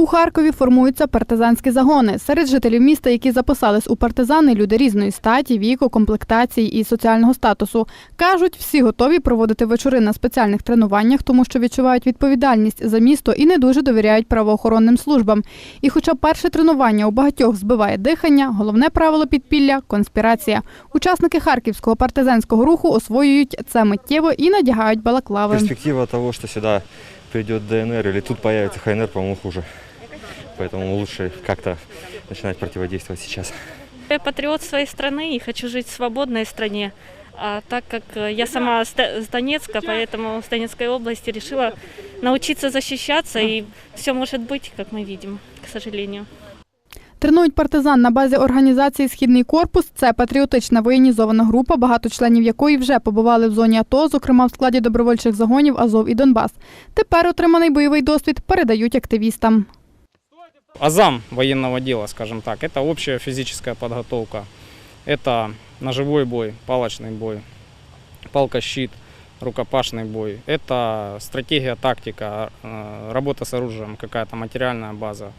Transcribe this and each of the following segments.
У Харкові формуються партизанські загони. Серед жителів міста, які записались у партизани, люди різної статі, віку, комплектації і соціального статусу. Кажуть, всі готові проводити вечори на спеціальних тренуваннях, тому що відчувають відповідальність за місто і не дуже довіряють правоохоронним службам. І хоча перше тренування у багатьох збиває дихання, головне правило підпілля конспірація. Учасники харківського партизанського руху освоюють це миттєво і надягають балаклави. Перспектива того, что сюда придет ДНР или тут появится ХНР, по-моему, хуже Поэтому лучше как-то начинать противодействовать сейчас. Я патриот своей страны и хочу жить в свободной стране. А так как э, я сама с Д- с Донецка, поэтому с Донецкой области решила научиться защищаться, и все может быть, как мы видим, к сожалению. Тренують партизан на базі організації Східний корпус. Це патріотична воєнізована група, багато членів якої вже побували в зоні АТО, зокрема в складі добровольчих загонів Азов і Донбас. Тепер отриманий бойовий досвід передають активістам. Азам военного дела, скажем так, это общая физическая подготовка. Это ножевой бой, палочный бой, палка-щит, рукопашный бой. Это стратегия, тактика, э, работа с оружием, какая-то материальная база.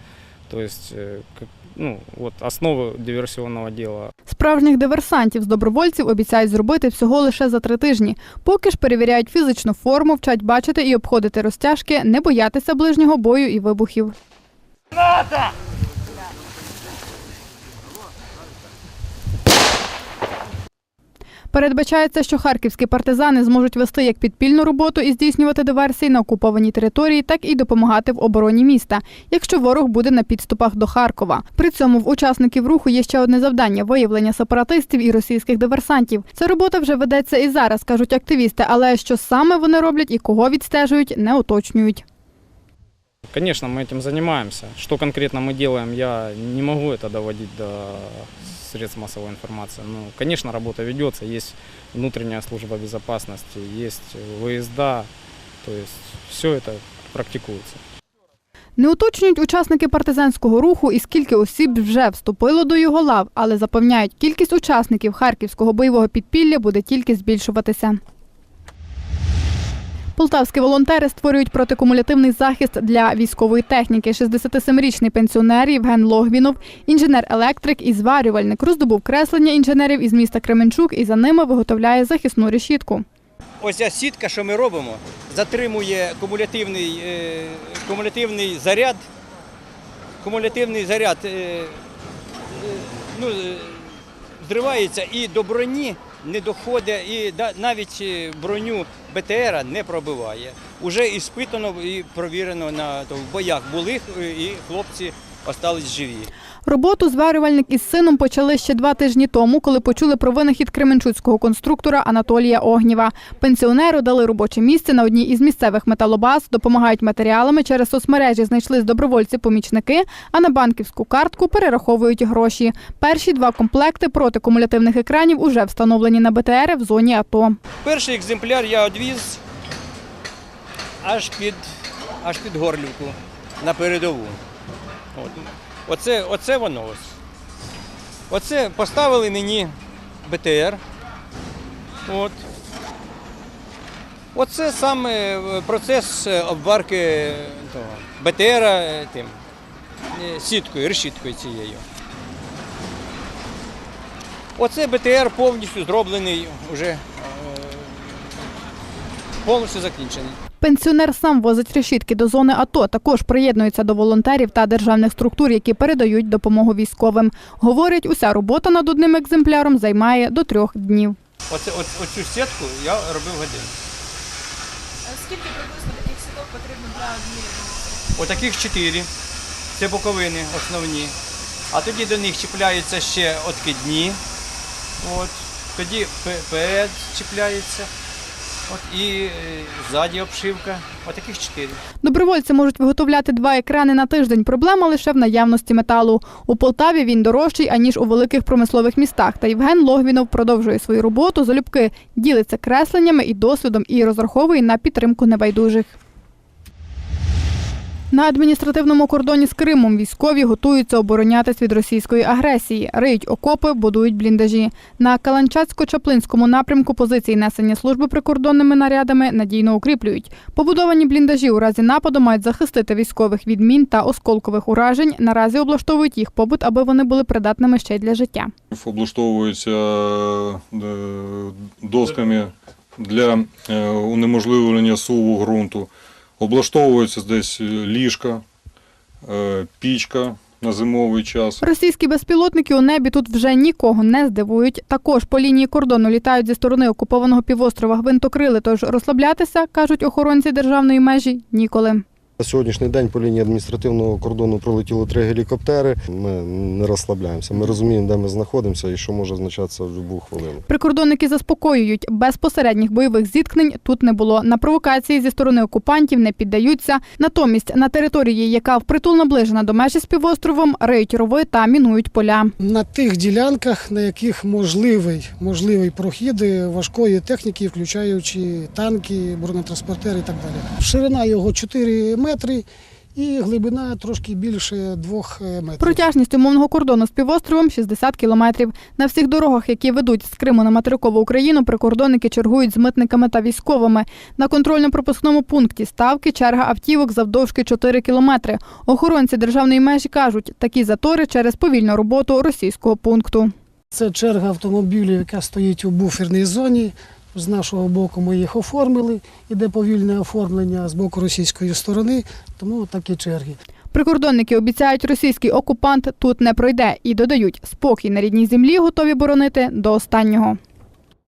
То есть, э, как- ну, вот основы диверсионного дела. Справжніх диверсантів з добровольців обіцяють зробити всього лише за три тижні. Поки ж перевіряють фізичну форму, вчать бачити і обходити розтяжки, не боятися ближнього бою і вибухів. Передбачається, що харківські партизани зможуть вести як підпільну роботу і здійснювати диверсії на окупованій території, так і допомагати в обороні міста, якщо ворог буде на підступах до Харкова. При цьому в учасників руху є ще одне завдання виявлення сепаратистів і російських диверсантів. Ця робота вже ведеться і зараз, кажуть активісти, але що саме вони роблять і кого відстежують, не уточнюють. Конечно, мы этим занимаемся. Что конкретно мы делаем, я не могу это доводить до средств массовой информации. Ну, конечно, работа ведется, есть внутренняя служба безопасности, есть выезда, то есть все это практикуется. Не уточнюють учасники партизанського руху і скільки осіб вже вступило до його лав, але запевняють, кількість учасників харківського бойового підпілля буде тільки збільшуватися. Полтавські волонтери створюють протикумулятивний захист для військової техніки. 67-річний пенсіонер Євген Логвінов, інженер-електрик і зварювальник, роздобув креслення інженерів із міста Кременчук і за ними виготовляє захисну решітку. Ось ця сітка, що ми робимо, затримує кумулятивний, е, кумулятивний заряд. Кумулятивний заряд е, е, ну, зривається і до броні не доходить, і навіть е, броню БТРа не пробиває. Уже іспитано і провірено на то, в боях були е, і хлопці остались живі. Роботу зварювальник із сином почали ще два тижні тому, коли почули про винахід кременчуцького конструктора Анатолія Огнєва. Пенсіонеру дали робоче місце на одній із місцевих металобаз, допомагають матеріалами. Через соцмережі знайшли добровольці-помічники, а на банківську картку перераховують гроші. Перші два комплекти протикумулятивних екранів уже встановлені на БТР в зоні АТО. Перший екземпляр я одвіз аж під, аж під Горлівку на передову. Оце, оце воно ось. Оце поставили мені БТР. От. Оце саме е, процес е, обварки того, БТР е, тим, е, сіткою, решіткою цією. Оце БТР повністю зроблений вже е, повністю закінчений. Пенсіонер сам возить решітки до зони АТО. Також приєднується до волонтерів та державних структур, які передають допомогу військовим. Говорять, уся робота над одним екземпляром займає до трьох днів. Оце, оц- оцю сітку я робив годину. Скільки приблизно таких сіток потрібно для однієї? Отаких чотири. Це боковини основні. А тоді до них чіпляються ще откидні. От. Тоді пе- перед чіпляється. От, і е, ззаді обшивка. Отаких чотири. Добровольці можуть виготовляти два екрани на тиждень. Проблема лише в наявності металу. У Полтаві він дорожчий аніж у великих промислових містах. Та Євген Логвінов продовжує свою роботу. Залюбки ділиться кресленнями і досвідом і розраховує на підтримку небайдужих. На адміністративному кордоні з Кримом військові готуються оборонятись від російської агресії, риють окопи, будують бліндажі. На Каланчацько-Чаплинському напрямку позиції несення служби прикордонними нарядами надійно укріплюють. Побудовані бліндажі у разі нападу мають захистити військових від мін та осколкових уражень. Наразі облаштовують їх побут, аби вони були придатними ще й для життя. облаштовуються е, досками для е, унеможливлення суву ґрунту. Облаштовується десь ліжка, е, пічка на зимовий час. Російські безпілотники у небі тут вже нікого не здивують. Також по лінії кордону літають зі сторони окупованого півострова гвинтокрили. Тож розслаблятися, кажуть охоронці державної межі, ніколи. На сьогоднішній день по лінії адміністративного кордону пролетіло три гелікоптери. Ми не розслабляємося. Ми розуміємо, де ми знаходимося і що може означатися в будь-яку хвилину. Прикордонники заспокоюють, безпосередніх бойових зіткнень тут не було. На провокації зі сторони окупантів не піддаються. Натомість на території, яка впритул наближена до межі з півостровом, риють рови та мінують поля. на тих ділянках, на яких можливий, можливий прохід важкої техніки, включаючи танки, бронетранспортери і так далі. Ширина його 4 метри і глибина трошки більше 2 метрів. Протяжність умовного кордону з півостровом 60 кілометрів. На всіх дорогах, які ведуть з Криму на материкову Україну, прикордонники чергують з митниками та військовими. На контрольно-пропускному пункті ставки черга автівок завдовжки 4 кілометри. Охоронці державної межі кажуть, такі затори через повільну роботу російського пункту. Це черга автомобілів, яка стоїть у буферній зоні. З нашого боку ми їх оформили, іде повільне оформлення з боку російської сторони, тому такі черги. Прикордонники обіцяють, російський окупант тут не пройде і додають, спокій на рідній землі готові боронити до останнього.